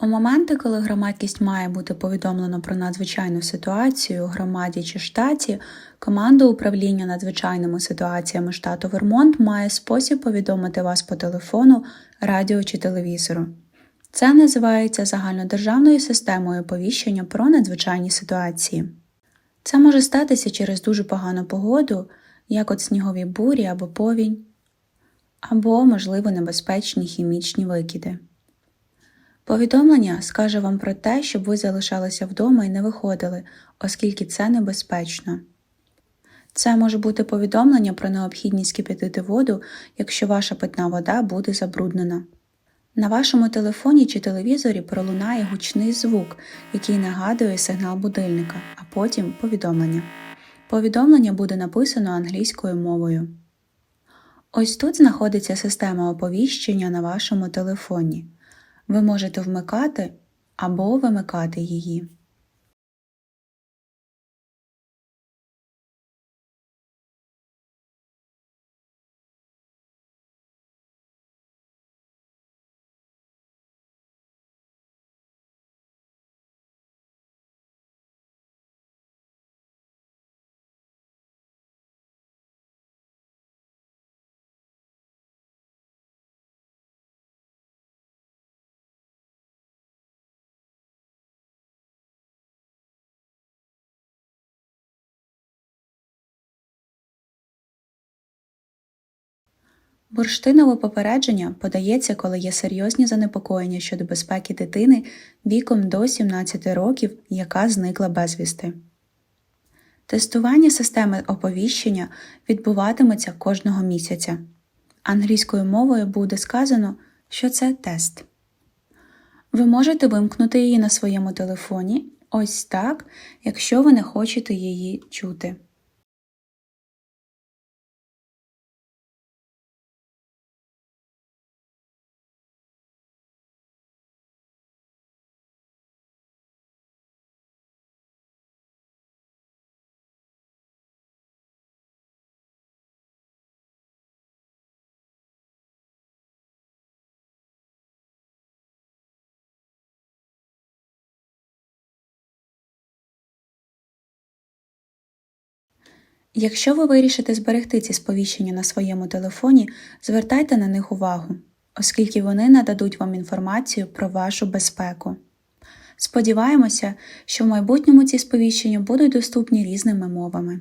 У моменти, коли громадськість має бути повідомлено про надзвичайну ситуацію у громаді чи штаті, команда управління надзвичайними ситуаціями штату Вермонт має спосіб повідомити вас по телефону, радіо чи телевізору. Це називається загальнодержавною системою оповіщення про надзвичайні ситуації. Це може статися через дуже погану погоду, як от снігові бурі або повінь, або, можливо, небезпечні хімічні викиди. Повідомлення скаже вам про те, щоб ви залишалися вдома і не виходили, оскільки це небезпечно. Це може бути повідомлення про необхідність кип'ятити воду, якщо ваша питна вода буде забруднена. На вашому телефоні чи телевізорі пролунає гучний звук, який нагадує сигнал будильника, а потім повідомлення. Повідомлення буде написано англійською мовою. Ось тут знаходиться система оповіщення на вашому телефоні. Ви можете вмикати або вимикати її. Бурштинове попередження подається, коли є серйозні занепокоєння щодо безпеки дитини віком до 17 років, яка зникла безвісти. Тестування системи оповіщення відбуватиметься кожного місяця. Англійською мовою буде сказано, що це тест. Ви можете вимкнути її на своєму телефоні ось так, якщо ви не хочете її чути. Якщо ви вирішите зберегти ці сповіщення на своєму телефоні, звертайте на них увагу, оскільки вони нададуть вам інформацію про вашу безпеку. Сподіваємося, що в майбутньому ці сповіщення будуть доступні різними мовами.